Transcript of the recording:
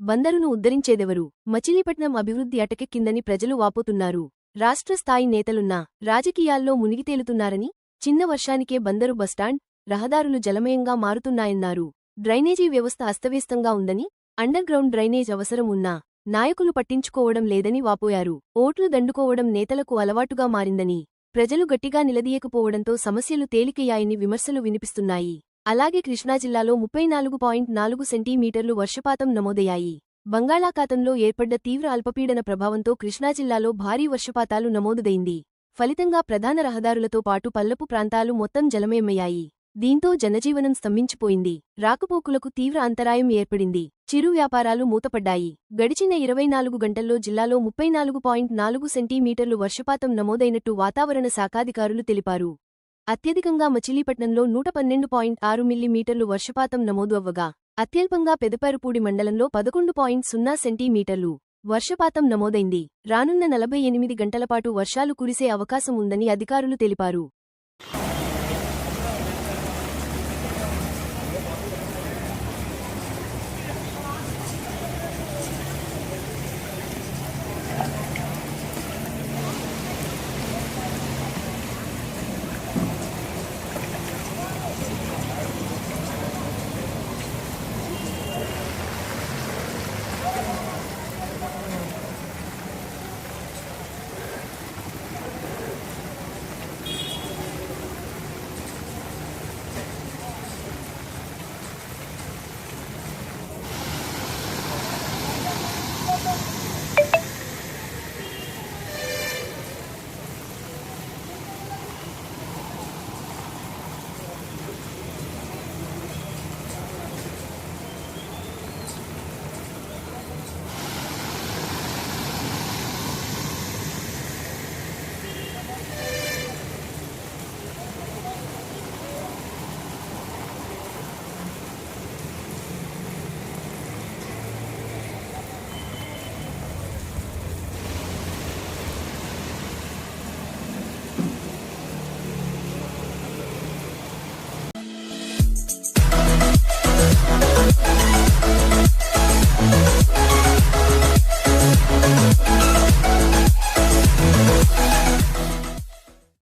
బందరును ఉద్ధరించేదెవరు? మచిలీపట్నం అభివృద్ధి అటకెక్కిందని ప్రజలు వాపోతున్నారు. రాష్ట్ర స్థాయి నేతలున్నా రాజకీయాల్లో మునిగితేలుతున్నారని చిన్న వర్షానికే బందరు బస్టాండ్ రహదారులు జలమయంగా మారుతున్నాయన్నారు. డ్రైనేజీ వ్యవస్థ అస్తవ్యస్తంగా ఉందని అండర్గ్రౌండ్ డ్రైనేజ్ అవసరం ఉన్నా నాయకులు పట్టించుకోవడం లేదని వాపోయారు. ఓట్లు దండుకోవడం నేతలకు అలవాటుగా మారిందని ప్రజలు గట్టిగా నిలదీయకపోవడంతో సమస్యలు తేలికయ్యాయని విమర్శలు వినిపిస్తున్నాయి. అలాగే కృష్ణా జిల్లాలో ముప్పై నాలుగు పాయింట్ నాలుగు సెంటీమీటర్లు వర్షపాతం నమోదయ్యాయి. బంగాళాఖాతంలో ఏర్పడ్డ తీవ్ర అల్పపీడన ప్రభావంతో కృష్ణా జిల్లాలో భారీ వర్షపాతాలు నమోదుదైంది. ఫలితంగా ప్రధాన రహదారులతో పాటు పల్లపు ప్రాంతాలు మొత్తం జలమయమయ్యాయి. దీంతో జనజీవనం స్తంభించిపోయింది. రాకపోకులకు తీవ్ర అంతరాయం ఏర్పడింది. చిరు వ్యాపారాలు మూతపడ్డాయి. గడిచిన ఇరవై నాలుగు గంటల్లో జిల్లాలో ముప్పై నాలుగు పాయింట్ నాలుగు సెంటీమీటర్లు వర్షపాతం నమోదైనట్టు వాతావరణ శాఖాధికారులు తెలిపారు. అత్యధికంగా మచిలీపట్నంలో నూట పన్నెండు పాయింట్ ఆరు మిల్లీమీటర్లు వర్షపాతం నమోదు అవ్వగా అత్యల్పంగా పెదపరుపూడి మండలంలో పదకొండు పాయింట్ సున్నా సెంటీమీటర్లు వర్షపాతం నమోదైంది. రానున్న నలభై ఎనిమిది గంటలపాటు వర్షాలు కురిసే అవకాశం ఉందని అధికారులు తెలిపారు.